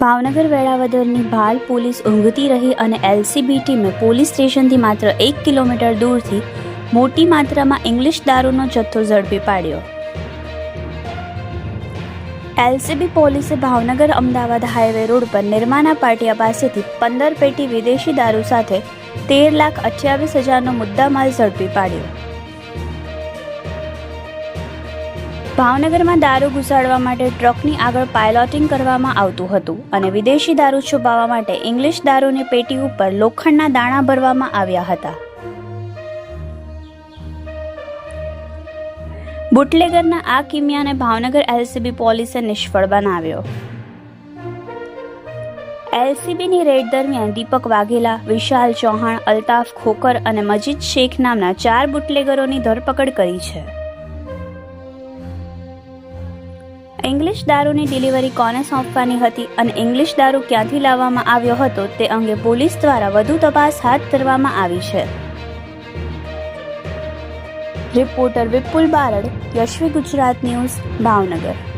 ભાવનગર વેળાવદરની ભાલ police ઊંઘતી રહી અને LCB ટીમે પોલીસ સ્ટેશનથી માત્ર એક કિલોમીટર દૂરથી મોટી માત્રામાં ઇંગ્લિશ દારૂનો જથ્થો ઝડપી પાડ્યો. એલસીબી પોલીસે ભાવનગર અમદાવાદ હાઈવે રોડ પર નિર્માના પાટિયા પાસેથી પંદર પેટી વિદેશી દારૂ સાથે તેર લાખ અઠ્યાવીસ હજારનો મુદ્દામાલ ઝડપી પાડ્યો. ભાવનગરમાં દારૂ ઘુસાડવા માટે ટ્રકની આગળ પાયલોટિંગ કરવામાં આવતું હતું અને વિદેશી દારૂ છુપાવવા માટે ઇંગ્લિશ દારૂની પેટી ઉપર લોખંડના દાણા ભરવામાં આવ્યા હતા. બુટલેગરના આ કિમિયાને ભાવનગર એલસીબી પોલીસે નિષ્ફળ બનાવ્યો. એલસીબીની રેડ દરમિયાન દીપક વાઘેલા, વિશાલ ચૌહાણ, અલ્તાફ ખોકર અને મજીદ શેખ નામના ચાર બુટલેગરોની ધરપકડ કરી છે. ઇંગ્લિશ દારૂની ડિલિવરી કોને સોંપવાની હતી અને ઇંગ્લિશ દારૂ ક્યાંથી લાવવામાં આવ્યો હતો તે અંગે પોલીસ દ્વારા વધુ તપાસ હાથ ધરવામાં આવી છે. Reporter Vipul Barad, Yashvi Gujarat news, Bhavnagar.